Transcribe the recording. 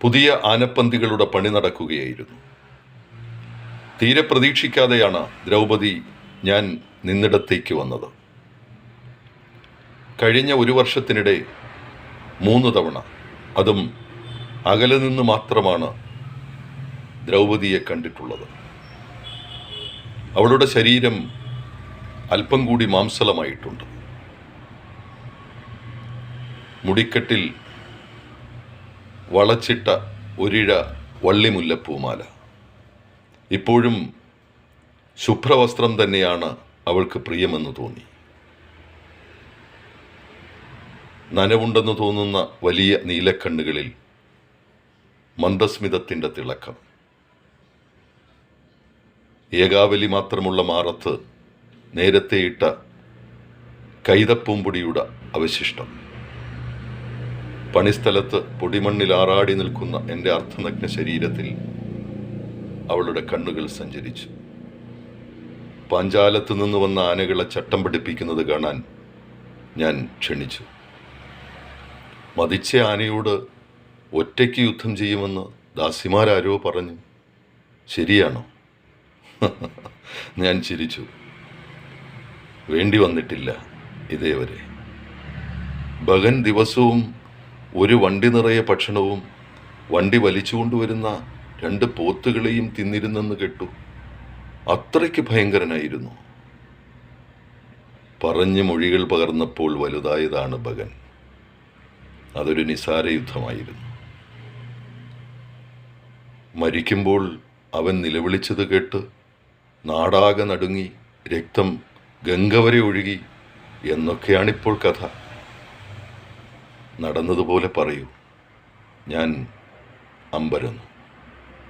പുതിയ ആനപ്പന്തികളുടെ പണി നടക്കുകയായിരുന്നു. തീരെ പ്രതീക്ഷിക്കാതെയാണ് ദ്രൗപദി ഞാൻ നിന്നിടത്തേക്ക് വന്നത്. കഴിഞ്ഞ ഒരു വർഷത്തിനിടെ മൂന്ന് തവണ അതും അകലെ നിന്ന് മാത്രമാണ് ദ്രൗപദിയെ കണ്ടിട്ടുള്ളത്. അവളുടെ ശരീരം അല്പം കൂടി മാംസലമായിട്ടുണ്ട്. മുടിക്കെട്ടിൽ വളച്ചിട്ട ഒരിഴ വള്ളിമുല്ലപ്പൂമാല. ഇപ്പോഴും ശുഭ്രവസ്ത്രം തന്നെയാണ് അവൾക്ക് പ്രിയമെന്ന് തോന്നി. നനവുണ്ടെന്ന് തോന്നുന്ന വലിയ നീലക്കണ്ണുകളിൽ മന്ദസ്മിതത്തിന്റെ തിളക്കം. ഏകാവലി മാത്രമുള്ള മാറത്ത് നേരത്തെയിട്ട കൈതപ്പൂമ്പുടിയുടെ അവശിഷ്ടം. പണിസ്ഥലത്ത് പൊടിമണ്ണിൽ ആറാടി നിൽക്കുന്ന എന്റെ അർത്ഥനഗ്ന ശരീരത്തിൽ അവളുടെ കണ്ണുകൾ സഞ്ചരിച്ചു. പാഞ്ചാലത്ത് നിന്ന് വന്ന ആനകളെ ചട്ടം പഠിപ്പിക്കുന്നത് കാണാൻ ഞാൻ ക്ഷണിച്ചു. മതിച്ച ആനയോട് ഒറ്റയ്ക്ക് യുദ്ധം ചെയ്യുമെന്ന് ദാസിമാരാരോ പറഞ്ഞു. ശരിയാണോ? ഞാൻ ചിരിച്ചു. വേണ്ടി വന്നിട്ടില്ല ഇതേവരെ. ഭഗൻ ദിവസവും ഒരു വണ്ടി നിറയെ ഭക്ഷണവും വണ്ടി വലിച്ചുകൊണ്ടുവരുന്ന രണ്ട് പോത്തുകളെയും തിന്നിരുന്നെന്ന് കേട്ടു. അത്രയ്ക്ക് ഭയങ്കരനായിരുന്നു. പറഞ്ഞ് മൊഴികൾ പകർന്നപ്പോൾ വലുതായതാണ് ഭഗൻ. അതൊരു നിസാര യുദ്ധമായിരുന്നു. മരിക്കുമ്പോൾ അവൻ നിലവിളിച്ചത് കേട്ട് നാടാകെ നടുങ്ങി രക്തം ഗംഗ വരെ ഒഴുകി എന്നൊക്കെയാണിപ്പോൾ കഥ. നടന്നതുപോലെ പറയൂ. ഞാൻ അമ്പരന്നു.